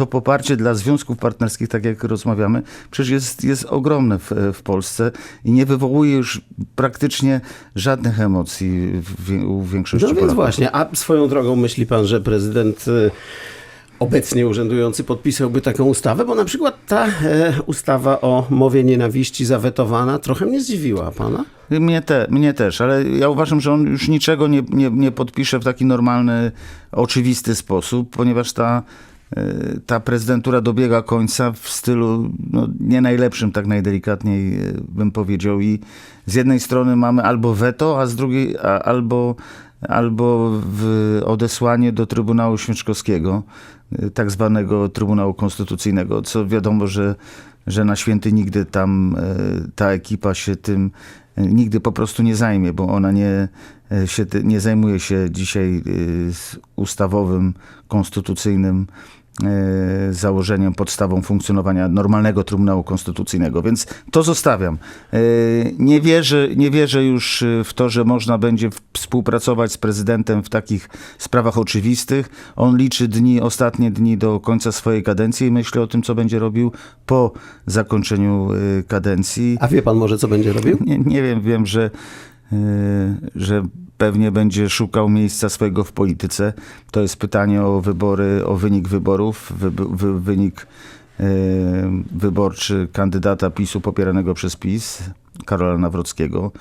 to poparcie dla związków partnerskich, tak jak rozmawiamy, przecież jest, jest ogromne w, w Polsce i nie wywołuje już praktycznie żadnych emocji w, u większości No więc Polaków. właśnie, a swoją drogą myśli pan, że prezydent y, obecnie urzędujący podpisałby taką ustawę? Bo na przykład ta e, ustawa o mowie nienawiści zawetowana trochę mnie zdziwiła pana. Mnie, te, mnie też, ale ja uważam, że on już niczego nie, nie, nie podpisze w taki normalny, oczywisty sposób, ponieważ ta, ta prezydentura dobiega końca w stylu no, nie najlepszym, tak najdelikatniej y, bym powiedział. I z jednej strony mamy albo weto, a z drugiej a, albo, albo odesłanie do Trybunału Święczkowskiego, y, tak zwanego Trybunału Konstytucyjnego, co wiadomo, że, że na święty nigdy tam ta ekipa się tym nigdy po prostu nie zajmie, bo ona nie, się, nie zajmuje się dzisiaj ustawowym, konstytucyjnym założeniem, podstawą funkcjonowania normalnego Trybunału Konstytucyjnego, więc to zostawiam. Y, Nie wierzę, nie wierzę już w to, że można będzie współpracować z prezydentem w takich sprawach oczywistych. On liczy dni, ostatnie dni do końca swojej kadencji i myślę o tym, co będzie robił po zakończeniu y, kadencji. A wie pan może, co będzie robił? Nie, nie wiem, wiem, że, że pewnie będzie szukał miejsca swojego w polityce. To jest pytanie o wybory, o wynik wyborów, wy, wy, wynik y, wyborczy kandydata PiSu popieranego przez PiS, Karola Nawrockiego.